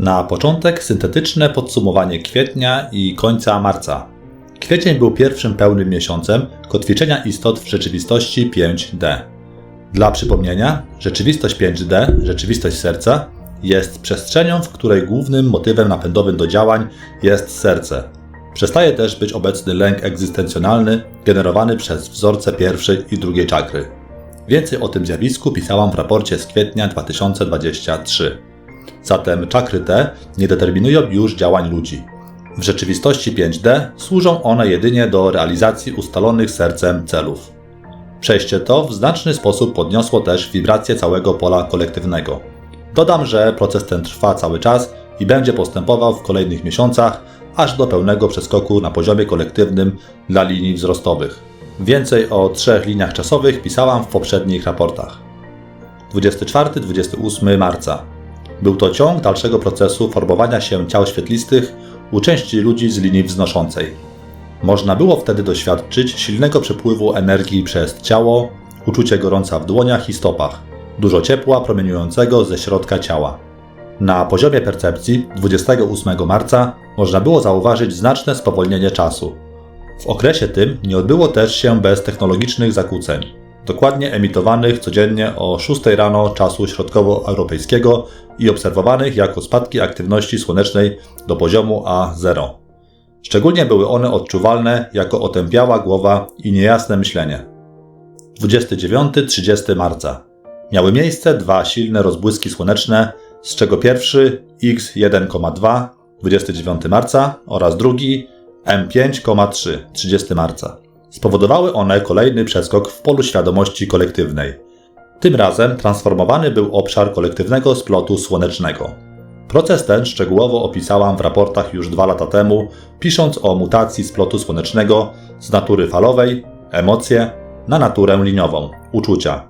Na początek syntetyczne podsumowanie kwietnia i końca marca. Kwiecień był pierwszym pełnym miesiącem kotwiczenia istot w rzeczywistości 5D. Dla przypomnienia, rzeczywistość 5D, rzeczywistość serca, jest przestrzenią, w której głównym motywem napędowym do działań jest serce. Przestaje też być obecny lęk egzystencjonalny generowany przez wzorce pierwszej i drugiej czakry. Więcej o tym zjawisku pisałam w raporcie z kwietnia 2023. Zatem czakry te nie determinują już działań ludzi. W rzeczywistości 5D służą one jedynie do realizacji ustalonych sercem celów. Przejście to w znaczny sposób podniosło też wibracje całego pola kolektywnego. Dodam, że proces ten trwa cały czas i będzie postępował w kolejnych miesiącach, aż do pełnego przeskoku na poziomie kolektywnym dla linii wzrostowych. Więcej o trzech liniach czasowych pisałam w poprzednich raportach. 24-28 marca. Był to ciąg dalszego procesu formowania się ciał świetlistych u części ludzi z linii wznoszącej. Można było wtedy doświadczyć silnego przepływu energii przez ciało, uczucie gorąca w dłoniach i stopach, dużo ciepła promieniującego ze środka ciała. Na poziomie percepcji 28 marca można było zauważyć znaczne spowolnienie czasu. W okresie tym nie odbyło też się bez technologicznych zakłóceń, dokładnie emitowanych codziennie o 6 rano czasu środkowoeuropejskiego i obserwowanych jako spadki aktywności słonecznej do poziomu A0. Szczególnie były one odczuwalne jako otępiała głowa i niejasne myślenie. 29-30 marca. Miały miejsce dwa silne rozbłyski słoneczne, z czego pierwszy X1,2 29 marca oraz drugi M5,3 30 marca. Spowodowały one kolejny przeskok w polu świadomości kolektywnej. Tym razem transformowany był obszar kolektywnego splotu słonecznego. Proces ten szczegółowo opisałam w raportach już dwa lata temu, pisząc o mutacji splotu słonecznego z natury falowej, emocje, na naturę liniową, uczucia.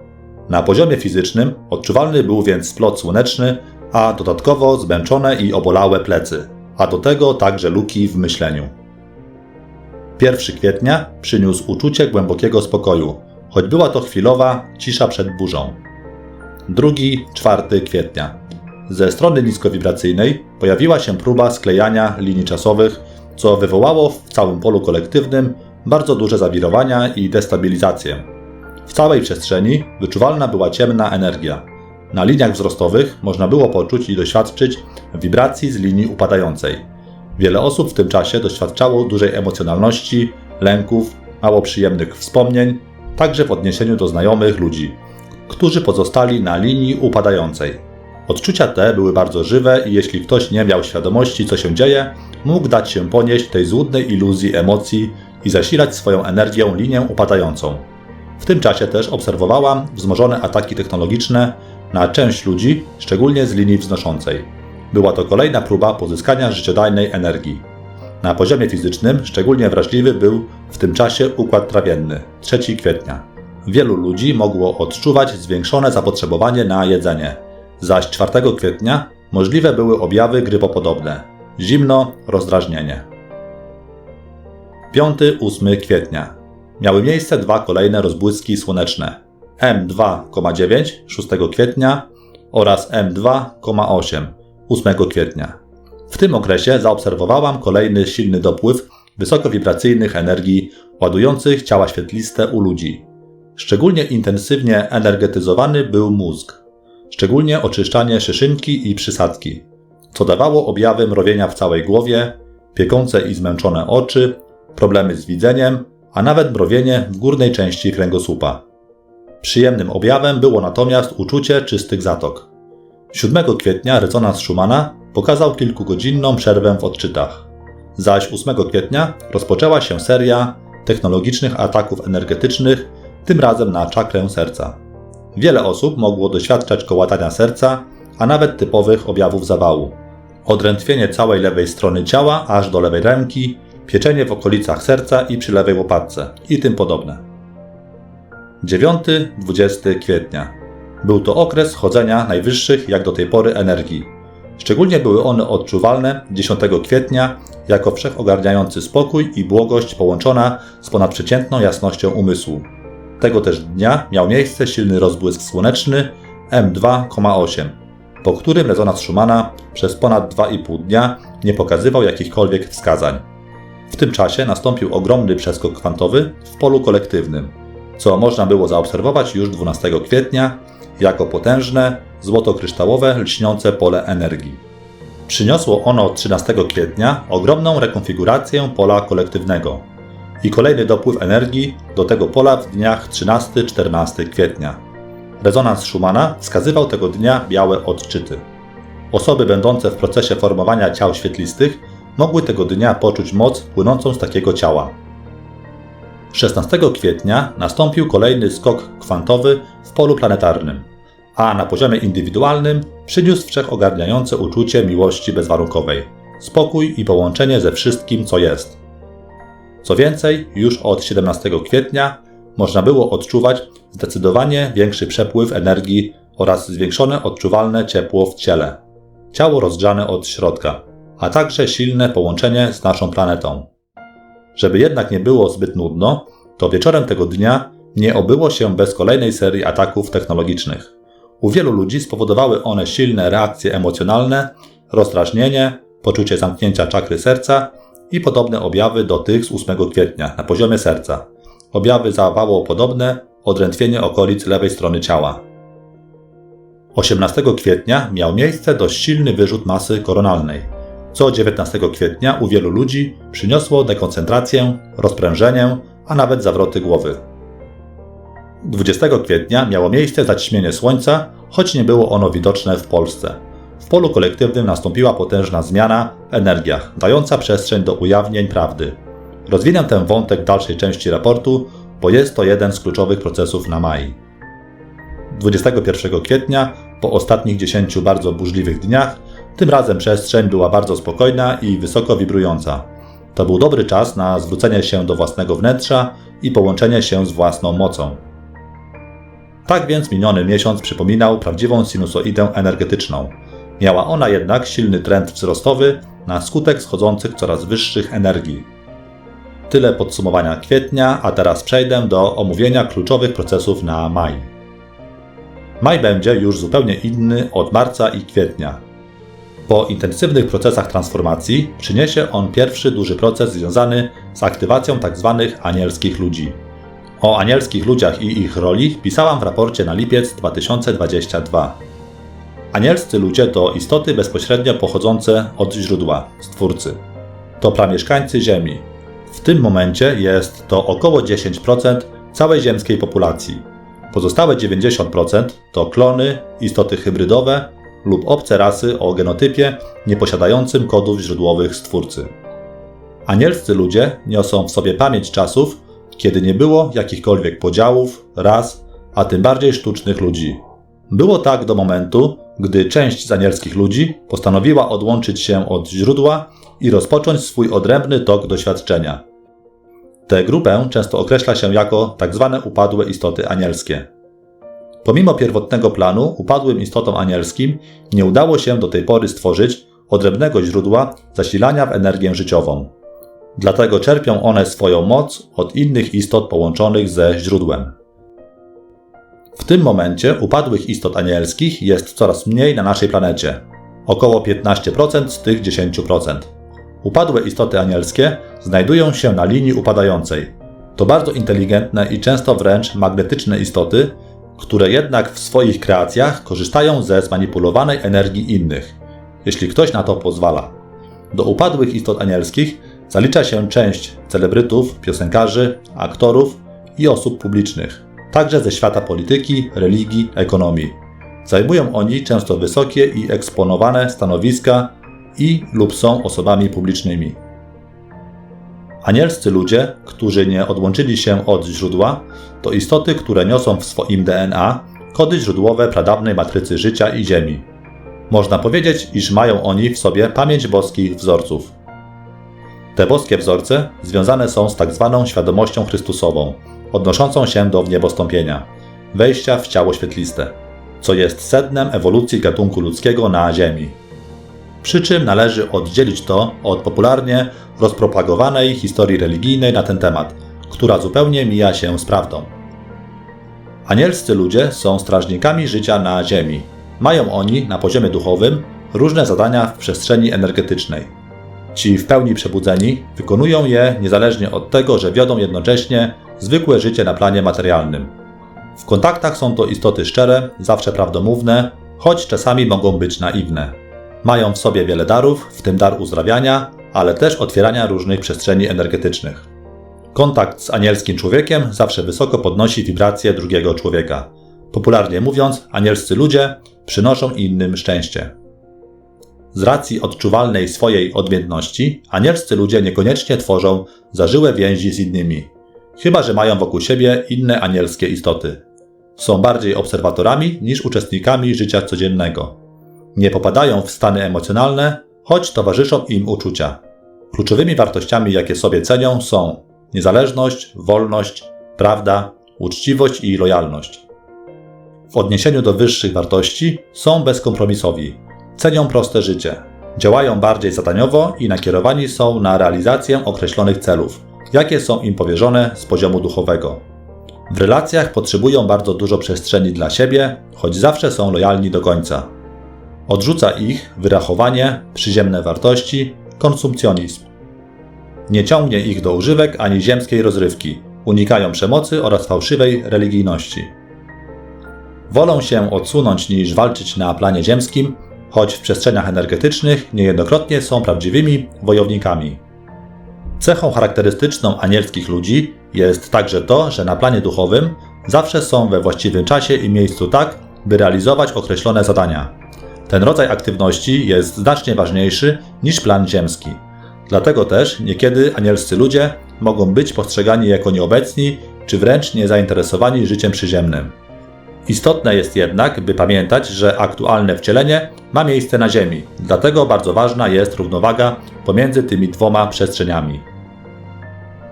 Na poziomie fizycznym odczuwalny był więc splot słoneczny, a dodatkowo zmęczone i obolałe plecy, a do tego także luki w myśleniu. 1 kwietnia przyniósł uczucie głębokiego spokoju, choć była to chwilowa cisza przed burzą. 2-4 kwietnia. Ze strony niskowibracyjnej pojawiła się próba sklejania linii czasowych, co wywołało w całym polu kolektywnym bardzo duże zawirowania i destabilizację. W całej przestrzeni wyczuwalna była ciemna energia. Na liniach wzrostowych można było poczuć i doświadczyć wibracji z linii upadającej. Wiele osób w tym czasie doświadczało dużej emocjonalności, lęków, mało przyjemnych wspomnień, także w odniesieniu do znajomych ludzi, którzy pozostali na linii upadającej. Odczucia te były bardzo żywe i jeśli ktoś nie miał świadomości, co się dzieje, mógł dać się ponieść tej złudnej iluzji emocji i zasilać swoją energią linię upadającą. W tym czasie też obserwowałam wzmożone ataki technologiczne na część ludzi, szczególnie z linii wznoszącej. Była to kolejna próba pozyskania życiodajnej energii. Na poziomie fizycznym szczególnie wrażliwy był w tym czasie układ trawienny 3 kwietnia. Wielu ludzi mogło odczuwać zwiększone zapotrzebowanie na jedzenie, zaś 4 kwietnia możliwe były objawy grypopodobne zimno, rozdrażnienie. 5-8 kwietnia miały miejsce dwa kolejne rozbłyski słoneczne M2,9 6 kwietnia oraz M2,8 8 kwietnia. W tym okresie zaobserwowałam kolejny silny dopływ wysokowibracyjnych energii ładujących ciała świetliste u ludzi. Szczególnie intensywnie energetyzowany był mózg, szczególnie oczyszczanie szyszynki i przysadki, co dawało objawy mrowienia w całej głowie, piekące i zmęczone oczy, problemy z widzeniem, a nawet mrowienie w górnej części kręgosłupa. Przyjemnym objawem było natomiast uczucie czystych zatok. 7 kwietnia rezonans Schumana pokazał kilkugodzinną przerwę w odczytach, zaś 8 kwietnia rozpoczęła się seria technologicznych ataków energetycznych, tym razem na czakrę serca. Wiele osób mogło doświadczać kołatania serca, a nawet typowych objawów zawału. Odrętwienie całej lewej strony ciała aż do lewej ręki, pieczenie w okolicach serca i przy lewej łopatce i tym podobne. 9-20 kwietnia. Był to okres chodzenia najwyższych jak do tej pory energii. Szczególnie były one odczuwalne 10 kwietnia jako wszechogarniający spokój i błogość połączona z ponadprzeciętną jasnością umysłu. Tego też dnia miał miejsce silny rozbłysk słoneczny M2,8. po którym rezonans Schumana przez ponad 2,5 dnia nie pokazywał jakichkolwiek wskazań. W tym czasie nastąpił ogromny przeskok kwantowy w polu kolektywnym, co można było zaobserwować już 12 kwietnia jako potężne, złoto-kryształowe, lśniące pole energii. Przyniosło ono 13 kwietnia ogromną rekonfigurację pola kolektywnego i kolejny dopływ energii do tego pola w dniach 13-14 kwietnia. Rezonans Schumana wskazywał tego dnia białe odczyty. Osoby będące w procesie formowania ciał świetlistych mogły tego dnia poczuć moc płynącą z takiego ciała. 16 kwietnia nastąpił kolejny skok kwantowy w polu planetarnym, a na poziomie indywidualnym przyniósł wszechogarniające uczucie miłości bezwarunkowej, spokój i połączenie ze wszystkim, co jest. Co więcej, już od 17 kwietnia można było odczuwać zdecydowanie większy przepływ energii oraz zwiększone odczuwalne ciepło w ciele, ciało rozgrzane od środka, a także silne połączenie z naszą planetą. Żeby jednak nie było zbyt nudno, to wieczorem tego dnia nie obyło się bez kolejnej serii ataków technologicznych. U wielu ludzi spowodowały one silne reakcje emocjonalne, rozdrażnienie, poczucie zamknięcia czakry serca i podobne objawy do tych z 8 kwietnia na poziomie serca. Objawy zawało podobne, odrętwienie okolic lewej strony ciała. 18 kwietnia miał miejsce dość silny wyrzut masy koronalnej, co 19 kwietnia u wielu ludzi przyniosło dekoncentrację, rozprężenie, a nawet zawroty głowy. 20 kwietnia miało miejsce zaćmienie Słońca, choć nie było ono widoczne w Polsce. W polu kolektywnym nastąpiła potężna zmiana w energiach, dająca przestrzeń do ujawnień prawdy. Rozwinę ten wątek w dalszej części raportu, bo jest to jeden z kluczowych procesów na Mai. 21 kwietnia, po ostatnich 10 bardzo burzliwych dniach, tym razem przestrzeń była bardzo spokojna i wysoko wibrująca. To był dobry czas na zwrócenie się do własnego wnętrza i połączenie się z własną mocą. Tak więc miniony miesiąc przypominał prawdziwą sinusoidę energetyczną. Miała ona jednak silny trend wzrostowy na skutek schodzących coraz wyższych energii. Tyle podsumowania kwietnia, a teraz przejdę do omówienia kluczowych procesów na maj. Maj będzie już zupełnie inny od marca i kwietnia. Po intensywnych procesach transformacji przyniesie on pierwszy duży proces związany z aktywacją tzw. Tak anielskich ludzi. O anielskich ludziach i ich roli pisałam w raporcie na lipiec 2022. Anielscy ludzie to istoty bezpośrednio pochodzące od źródła, Stwórcy. To pramieszkańcy Ziemi. W tym momencie jest to około 10% całej ziemskiej populacji. Pozostałe 90% to klony, istoty hybrydowe lub obce rasy o genotypie nieposiadającym kodów źródłowych Stwórcy. Anielscy ludzie niosą w sobie pamięć czasów, kiedy nie było jakichkolwiek podziałów, ras, a tym bardziej sztucznych ludzi. Było tak do momentu, gdy część z anielskich ludzi postanowiła odłączyć się od źródła i rozpocząć swój odrębny tok doświadczenia. Tę grupę często określa się jako tzw. Tak upadłe istoty anielskie. Pomimo pierwotnego planu, upadłym istotom anielskim nie udało się do tej pory stworzyć odrębnego źródła zasilania w energię życiową. Dlatego czerpią one swoją moc od innych istot połączonych ze źródłem. W tym momencie upadłych istot anielskich jest coraz mniej na naszej planecie około 15% z tych 10%. Upadłe istoty anielskie znajdują się na linii upadającej. To bardzo inteligentne i często wręcz magnetyczne istoty, które jednak w swoich kreacjach korzystają ze zmanipulowanej energii innych, jeśli ktoś na to pozwala. Do upadłych istot anielskich zalicza się część celebrytów, piosenkarzy, aktorów i osób publicznych, także ze świata polityki, religii, ekonomii. Zajmują oni często wysokie i eksponowane stanowiska i lub są osobami publicznymi. Anielscy ludzie, którzy nie odłączyli się od źródła, to istoty, które niosą w swoim DNA kody źródłowe pradawnej matrycy życia i Ziemi. Można powiedzieć, iż mają oni w sobie pamięć boskich wzorców. Te boskie wzorce związane są z tak zwaną świadomością Chrystusową, odnoszącą się do wniebostąpienia, wejścia w ciało świetliste, co jest sednem ewolucji gatunku ludzkiego na Ziemi. Przy czym należy oddzielić to od popularnie rozpropagowanej historii religijnej na ten temat, która zupełnie mija się z prawdą. Anielscy ludzie są strażnikami życia na Ziemi. Mają oni na poziomie duchowym różne zadania w przestrzeni energetycznej. Ci w pełni przebudzeni wykonują je niezależnie od tego, że wiodą jednocześnie zwykłe życie na planie materialnym. W kontaktach są to istoty szczere, zawsze prawdomówne, choć czasami mogą być naiwne. Mają w sobie wiele darów, w tym dar uzdrawiania, ale też otwierania różnych przestrzeni energetycznych. Kontakt z anielskim człowiekiem zawsze wysoko podnosi wibracje drugiego człowieka. Popularnie mówiąc, anielscy ludzie przynoszą innym szczęście. Z racji odczuwalnej swojej odmienności, anielscy ludzie niekoniecznie tworzą zażyłe więzi z innymi, chyba że mają wokół siebie inne anielskie istoty. Są bardziej obserwatorami niż uczestnikami życia codziennego. Nie popadają w stany emocjonalne, choć towarzyszą im uczucia. Kluczowymi wartościami, jakie sobie cenią, są niezależność, wolność, prawda, uczciwość i lojalność. W odniesieniu do wyższych wartości są bezkompromisowi, cenią proste życie, działają bardziej zadaniowo i nakierowani są na realizację określonych celów, jakie są im powierzone z poziomu duchowego. W relacjach potrzebują bardzo dużo przestrzeni dla siebie, choć zawsze są lojalni do końca. Odrzuca ich wyrachowanie, przyziemne wartości, konsumpcjonizm. Nie ciągnie ich do używek ani ziemskiej rozrywki, unikają przemocy oraz fałszywej religijności. Wolą się odsunąć niż walczyć na planie ziemskim, choć w przestrzeniach energetycznych niejednokrotnie są prawdziwymi wojownikami. Cechą charakterystyczną anielskich ludzi jest także to, że na planie duchowym zawsze są we właściwym czasie i miejscu tak, by realizować określone zadania. Ten rodzaj aktywności jest znacznie ważniejszy niż plan ziemski. Dlatego też niekiedy anielscy ludzie mogą być postrzegani jako nieobecni czy wręcz niezainteresowani życiem przyziemnym. Istotne jest jednak, by pamiętać, że aktualne wcielenie ma miejsce na Ziemi, dlatego bardzo ważna jest równowaga pomiędzy tymi dwoma przestrzeniami.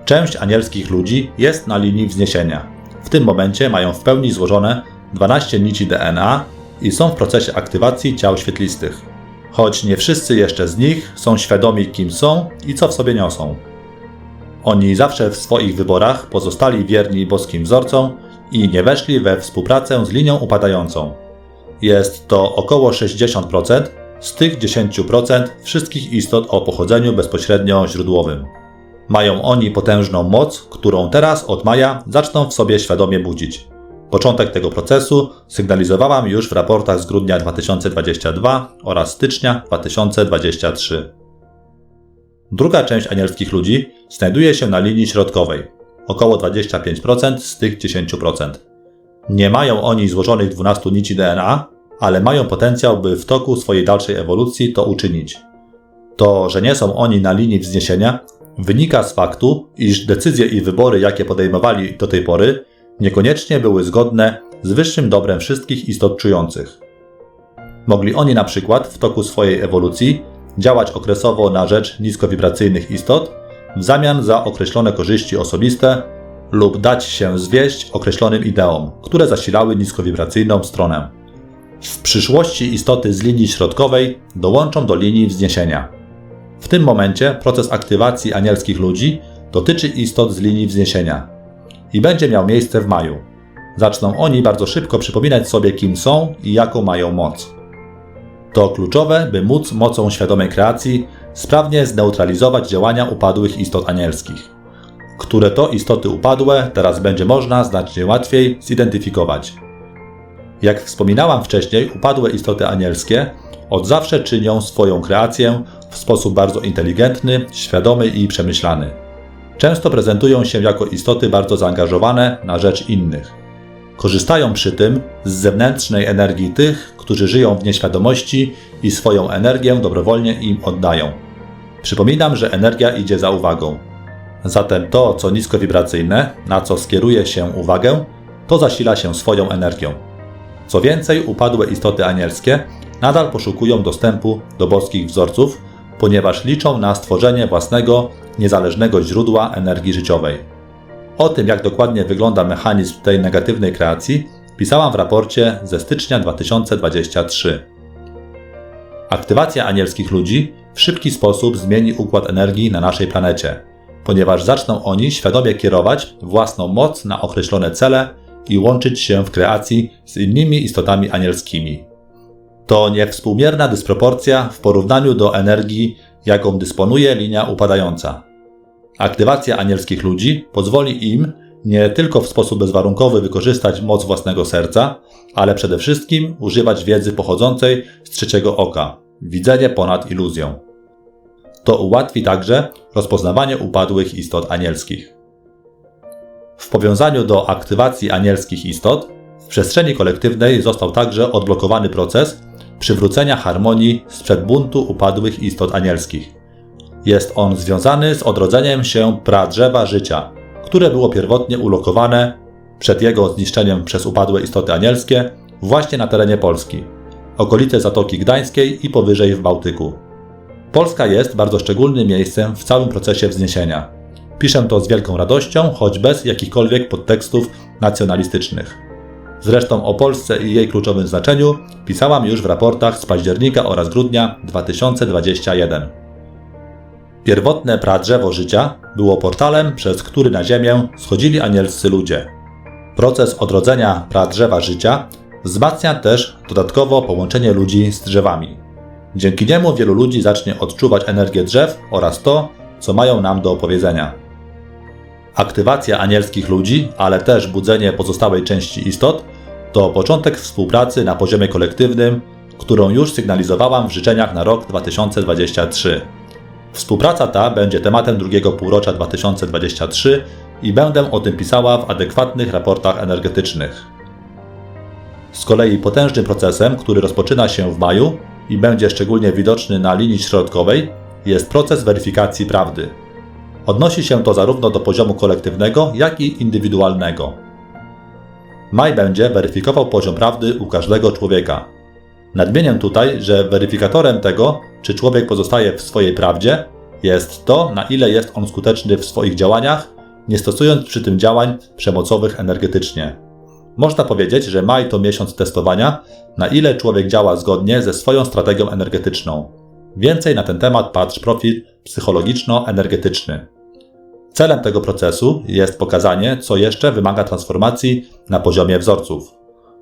Część anielskich ludzi jest na linii wzniesienia. W tym momencie mają w pełni złożone 12 nici DNA i są w procesie aktywacji ciał świetlistych. Choć nie wszyscy jeszcze z nich są świadomi, kim są i co w sobie niosą. Oni zawsze w swoich wyborach pozostali wierni boskim wzorcom i nie weszli we współpracę z linią upadającą. Jest to około 60% z tych 10% wszystkich istot o pochodzeniu bezpośrednio źródłowym. Mają oni potężną moc, którą teraz od maja zaczną w sobie świadomie budzić. Początek tego procesu sygnalizowałam już w raportach z grudnia 2022 oraz stycznia 2023. Druga część anielskich ludzi znajduje się na linii środkowej, około 25% z tych 10%. Nie mają oni złożonych 12 nici DNA, ale mają potencjał, by w toku swojej dalszej ewolucji to uczynić. To, że nie są oni na linii wzniesienia, wynika z faktu, iż decyzje i wybory, jakie podejmowali do tej pory, niekoniecznie były zgodne z wyższym dobrem wszystkich istot czujących. Mogli oni na przykład w toku swojej ewolucji działać okresowo na rzecz niskowibracyjnych istot w zamian za określone korzyści osobiste lub dać się zwieść określonym ideom, które zasilały niskowibracyjną stronę. W przyszłości istoty z linii środkowej dołączą do linii wzniesienia. W tym momencie proces aktywacji anielskich ludzi dotyczy istot z linii wzniesienia i będzie miał miejsce w maju. Zaczną oni bardzo szybko przypominać sobie, kim są i jaką mają moc. To kluczowe, by móc mocą świadomej kreacji sprawnie zneutralizować działania upadłych istot anielskich. Które to istoty upadłe teraz będzie można znacznie łatwiej zidentyfikować. Jak wspominałam wcześniej, upadłe istoty anielskie od zawsze czynią swoją kreację w sposób bardzo inteligentny, świadomy i przemyślany. Często prezentują się jako istoty bardzo zaangażowane na rzecz innych. Korzystają przy tym z zewnętrznej energii tych, którzy żyją w nieświadomości i swoją energię dobrowolnie im oddają. Przypominam, że energia idzie za uwagą. Zatem to, co niskowibracyjne, na co skieruje się uwagę, to zasila się swoją energią. Co więcej, upadłe istoty anielskie nadal poszukują dostępu do boskich wzorców, ponieważ liczą na stworzenie własnego, niezależnego źródła energii życiowej. O tym, jak dokładnie wygląda mechanizm tej negatywnej kreacji, pisałam w raporcie ze stycznia 2023. Aktywacja anielskich ludzi w szybki sposób zmieni układ energii na naszej planecie, ponieważ zaczną oni świadomie kierować własną moc na określone cele i łączyć się w kreacji z innymi istotami anielskimi. To niewspółmierna dysproporcja w porównaniu do energii, jaką dysponuje linia upadająca. Aktywacja anielskich ludzi pozwoli im nie tylko w sposób bezwarunkowy wykorzystać moc własnego serca, ale przede wszystkim używać wiedzy pochodzącej z trzeciego oka, widzenie ponad iluzją. To ułatwi także rozpoznawanie upadłych istot anielskich. W powiązaniu do aktywacji anielskich istot, w przestrzeni kolektywnej został także odblokowany proces przywrócenia harmonii sprzed buntu upadłych istot anielskich. Jest on związany z odrodzeniem się pradrzewa życia, które było pierwotnie ulokowane przed jego zniszczeniem przez upadłe istoty anielskie właśnie na terenie Polski, okolice Zatoki Gdańskiej i powyżej w Bałtyku. Polska jest bardzo szczególnym miejscem w całym procesie wzniesienia. Piszę to z wielką radością, choć bez jakichkolwiek podtekstów nacjonalistycznych. Zresztą o Polsce i jej kluczowym znaczeniu pisałam już w raportach z października oraz grudnia 2021. Pierwotne pradrzewo życia było portalem, przez który na Ziemię schodzili anielscy ludzie. Proces odrodzenia pradrzewa życia wzmacnia też dodatkowo połączenie ludzi z drzewami. Dzięki niemu wielu ludzi zacznie odczuwać energię drzew oraz to, co mają nam do opowiedzenia. Aktywacja anielskich ludzi, ale też budzenie pozostałej części istot to początek współpracy na poziomie kolektywnym, którą już sygnalizowałam w życzeniach na rok 2023. Współpraca ta będzie tematem drugiego półrocza 2023 i będę o tym pisała w adekwatnych raportach energetycznych. Z kolei potężnym procesem, który rozpoczyna się w maju i będzie szczególnie widoczny na linii środkowej, jest proces weryfikacji prawdy. Odnosi się to zarówno do poziomu kolektywnego, jak i indywidualnego. Maj będzie weryfikował poziom prawdy u każdego człowieka. Nadmienię tutaj, że weryfikatorem tego, czy człowiek pozostaje w swojej prawdzie, jest to, na ile jest on skuteczny w swoich działaniach, nie stosując przy tym działań przemocowych energetycznie. Można powiedzieć, że maj to miesiąc testowania, na ile człowiek działa zgodnie ze swoją strategią energetyczną. Więcej na ten temat patrz profil psychologiczno-energetyczny. Celem tego procesu jest pokazanie, co jeszcze wymaga transformacji na poziomie wzorców.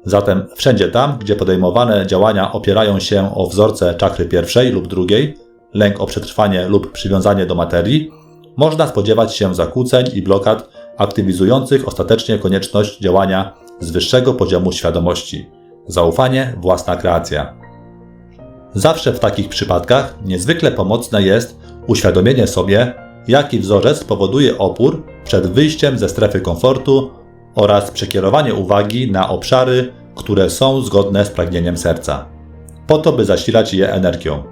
Zatem wszędzie tam, gdzie podejmowane działania opierają się o wzorce czakry pierwszej lub drugiej, lęk o przetrwanie lub przywiązanie do materii, można spodziewać się zakłóceń i blokad aktywizujących ostatecznie konieczność działania z wyższego poziomu świadomości. Zaufanie, własna kreacja. Zawsze w takich przypadkach niezwykle pomocne jest uświadomienie sobie, jaki wzorzec powoduje opór przed wyjściem ze strefy komfortu oraz przekierowanie uwagi na obszary, które są zgodne z pragnieniem serca, po to by zasilać je energią.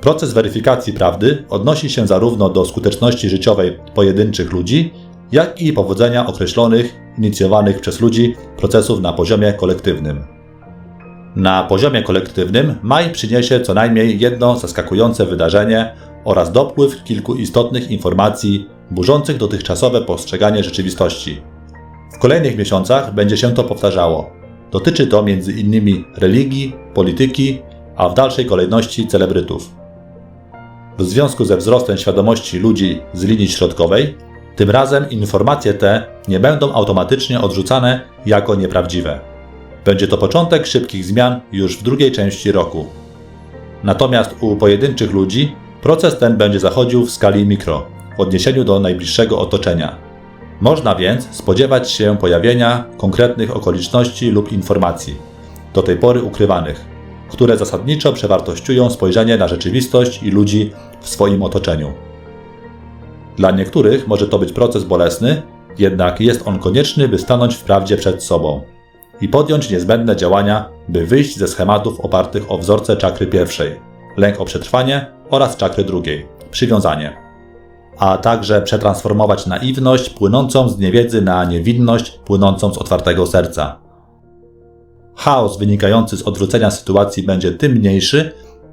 Proces weryfikacji prawdy odnosi się zarówno do skuteczności życiowej pojedynczych ludzi, jak i powodzenia określonych, inicjowanych przez ludzi procesów na poziomie kolektywnym. Na poziomie kolektywnym maj przyniesie co najmniej jedno zaskakujące wydarzenie oraz dopływ kilku istotnych informacji burzących dotychczasowe postrzeganie rzeczywistości. W kolejnych miesiącach będzie się to powtarzało. Dotyczy to m.in. religii, polityki, a w dalszej kolejności celebrytów. W związku ze wzrostem świadomości ludzi z linii środkowej, tym razem informacje te nie będą automatycznie odrzucane jako nieprawdziwe. Będzie to początek szybkich zmian już w drugiej części roku. Natomiast u pojedynczych ludzi proces ten będzie zachodził w skali mikro, w odniesieniu do najbliższego otoczenia. Można więc spodziewać się pojawienia konkretnych okoliczności lub informacji, do tej pory ukrywanych, które zasadniczo przewartościują spojrzenie na rzeczywistość i ludzi w swoim otoczeniu. Dla niektórych może to być proces bolesny, jednak jest on konieczny, by stanąć w prawdzie przed sobą i podjąć niezbędne działania, by wyjść ze schematów opartych o wzorce czakry pierwszej, lęk o przetrwanie oraz czakry drugiej, przywiązanie, a także przetransformować naiwność płynącą z niewiedzy na niewinność płynącą z otwartego serca. Chaos wynikający z odwrócenia sytuacji będzie tym mniejszy,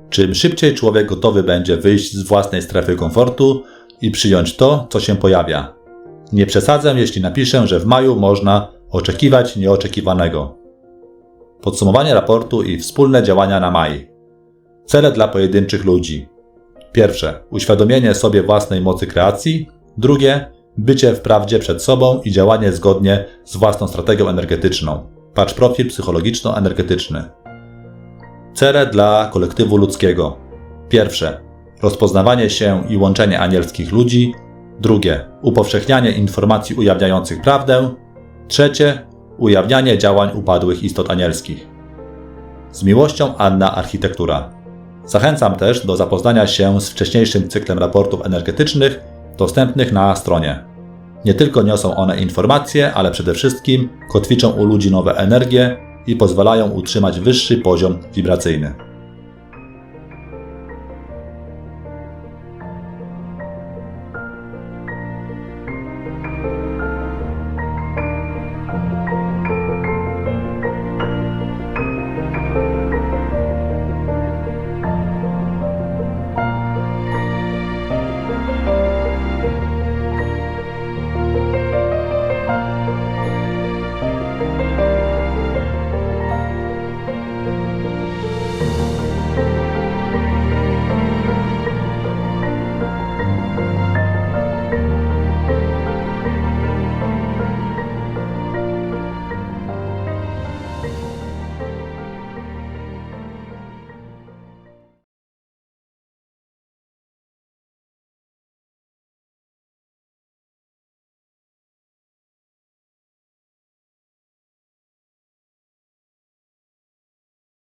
czym szybciej człowiek gotowy będzie wyjść z własnej strefy komfortu i przyjąć to, co się pojawia. Nie przesadzę, jeśli napiszę, że w maju można oczekiwać nieoczekiwanego. Podsumowanie raportu i wspólne działania na maj. Cele dla pojedynczych ludzi. Pierwsze, uświadomienie sobie własnej mocy kreacji. Drugie, bycie w prawdzie przed sobą i działanie zgodnie z własną strategią energetyczną. Patrz profil psychologiczno-energetyczny. Cele dla kolektywu ludzkiego. Pierwsze. Rozpoznawanie się i łączenie anielskich ludzi. Drugie. Upowszechnianie informacji ujawniających prawdę. Trzecie. Ujawnianie działań upadłych istot anielskich. Z miłością Anna Architektura. Zachęcam też do zapoznania się z wcześniejszym cyklem raportów energetycznych dostępnych na stronie. Nie tylko niosą one informacje, ale przede wszystkim kotwiczą u ludzi nowe energie i pozwalają utrzymać wyższy poziom wibracyjny.